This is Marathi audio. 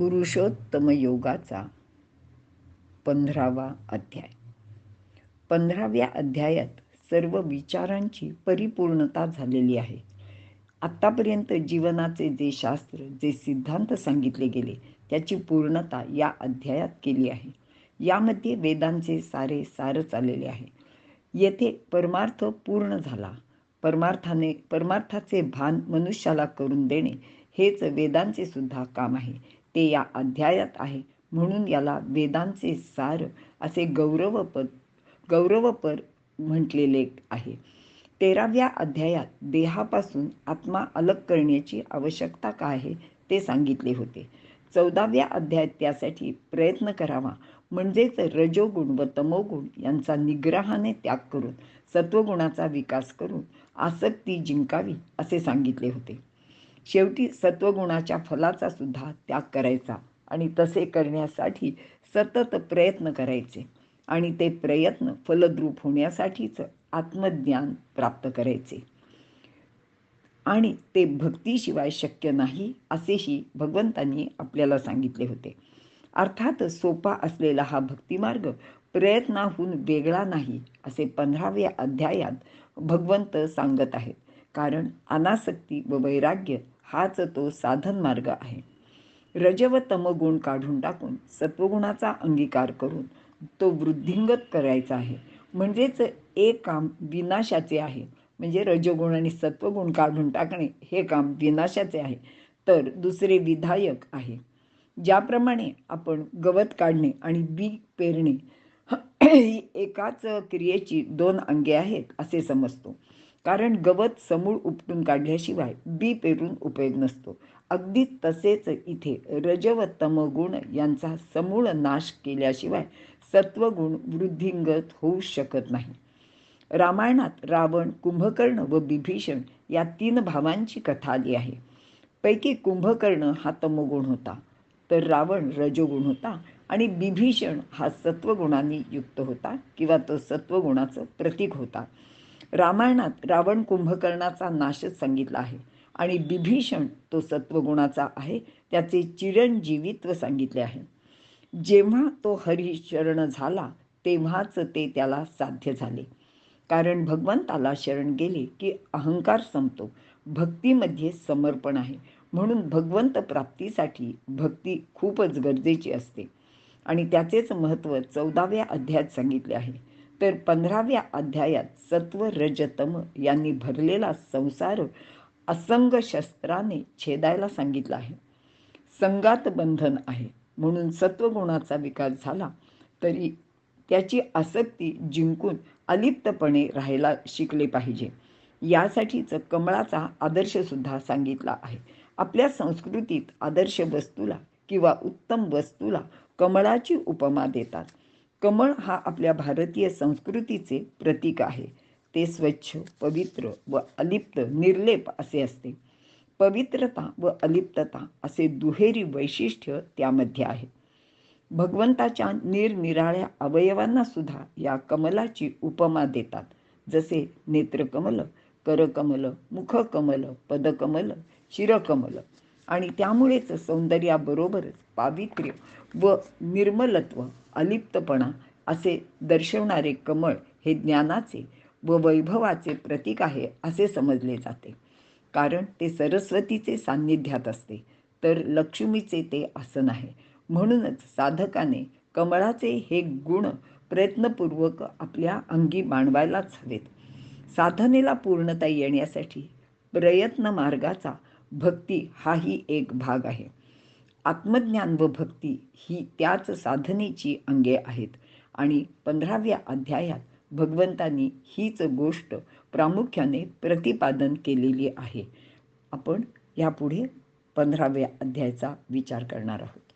पुरुषोत्तम योगाचा पंधरावा अध्याय. पंधराव्या अध्यायात सर्व विचारांची परिपूर्णता झालेली आहे. आत्तापर्यंत जीवनाचे जे शास्त्र जे सिद्धांत सांगितले गेले त्याची पूर्णता या अध्यायात केली आहे. यामध्ये वेदांचे सारे सारच आलेले आहे. येथे परमार्थ पूर्ण झाला. परमार्थाने परमार्थाचे भान मनुष्याला करून देणे हेच वेदांचे सुद्धा काम आहे. ते या अध्यायात आहे. म्हणून याला वेदांचे सार असे गौरवपद गौरवपर म्हटलेले आहे. तेराव्या अध्यायात देहापासून आत्मा अलग करण्याची आवश्यकता काय आहे ते सांगितले होते. चौदाव्या अध्यायात त्यासाठी प्रयत्न करावा. म्हणजेच रजोगुण व तमोगुण यांचा निग्रहाने त्याग करून सत्वगुणाचा विकास करून आसक्ती जिंकावी असे सांगितले होते. शेवटी सत्वगुणाच्या फलाचा सुद्धा त्याग करायचा आणि तसे करण्यासाठी सतत प्रयत्न करायचे आणि ते प्रयत्न फलद्रूप होण्यासाठीच आत्मज्ञान प्राप्त करायचे. आणि ते भक्तीशिवाय शक्य नाही असेही भगवंतांनी आपल्याला सांगितले होते. अर्थात सोपा असलेला हा भक्तिमार्ग प्रयत्नाहून वेगळा नाही असे पंधराव्या अध्यायात भगवंत सांगत आहेत. कारण अनासक्ती व वैराग्य हाच तो साधन मार्ग आहे. रज व तमगुण काढून टाकून सत्वगुणाचा अंगीकार करून तो वृद्धिंगत करायचा आहे. म्हणजेच एक काम विनाशाचे आहे. म्हणजे रजगुण आणि सत्वगुण काढून टाकणे हे काम विनाशाचे आहे. तर दुसरे विधायक आहे. ज्याप्रमाणे आपण गवत काढणे आणि बी पेरणे ही एकाच क्रियेची दोन अंगे आहेत असे समजतो. कारण गवत समूळ उपटून काढल्याशिवाय बी पेरून उपयोग नसतो. अगदी तसेच इथे रज व तमगुण यांचा समूळ नाश केल्याशिवाय सत्वगुण वृद्धिंगत होऊ शकत नाही. रामायणात रावण कुंभकर्ण व बिभीषण या तीन भावांची कथा आली आहे. पैकी कुंभकर्ण हा तमोगुण होता तर रावण रजोगुण होता आणि बिभीषण हा सत्वगुणांनी युक्त होता किंवा तो सत्वगुणाचं प्रतीक होता. रामायणात रावण कुंभकर्णाचा नाशच सांगितला आहे आणि बिभीषण तो सत्वगुणाचा आहे त्याचे चिरंजीवित्व सांगितले आहे. जेव्हा तो हरिशरण झाला तेव्हाच ते त्याला साध्य झाले. कारण भगवंताला शरण गेले की अहंकार संपतो भक्तीमध्ये समर्पण आहे. म्हणून भगवंत प्राप्तीसाठी भक्ती खूपच गरजेची असते. आणि त्याचेच महत्त्व चौदाव्या अध्यायात सांगितले आहे. तर पंधराव्या अध्यायात सत्व रजतम यांनी भरलेला संसार असंग शस्त्राने छेदायला सांगितला आहे. संगात बंधन आहे. म्हणून सत्वगुणाचा विकास झाला तरी त्याची आसक्ती जिंकून अलिप्तपणे राहायला शिकले पाहिजे. यासाठीच कमळाचा आदर्शसुद्धा सांगितला आहे. आपल्या संस्कृतीत आदर्श वस्तूला किंवा उत्तम वस्तूला कमळाची उपमा देतात. कमळ हा आपल्या भारतीय संस्कृतीचे प्रतीक आहे. ते स्वच्छ पवित्र व अलिप्त निर्लेप असे असते. पवित्रता व अलिप्तता असे दुहेरी वैशिष्ट्य त्यामध्ये आहे. भगवंताच्या निरनिराळ्या अवयवांना सुद्धा या कमलाची उपमा देतात. जसे नेत्रकमल करकमल मुखकमल पदकमल शिरकमल. आणि त्यामुळेच सौंदर्याबरोबरच पावित्र्य व निर्मलत्व अलिप्तपणा असे दर्शवणारे कमळ हे ज्ञानाचे व वैभवाचे प्रतीक आहे असे समजले जाते. कारण ते सरस्वतीचे सान्निध्यात असते. तर लक्ष्मीचे ते आसन आहे. म्हणूनच साधकाने कमळाचे हे गुण प्रयत्नपूर्वक आपल्या अंगी मांडवायलाच हवेत. साधनेला पूर्णता येण्यासाठी प्रयत्न मार्गाचा भक्ती हाही एक भाग आहे. आत्मज्ञान व भक्ती ही त्याच साधनेची अंगे आहेत. आणि पंधराव्या अध्यायात भगवंतांनी हीच गोष्ट प्रामुख्याने प्रतिपादन केलेली आहे. आपण यापुढे पंधराव्या अध्यायाचा विचार करणार आहोत.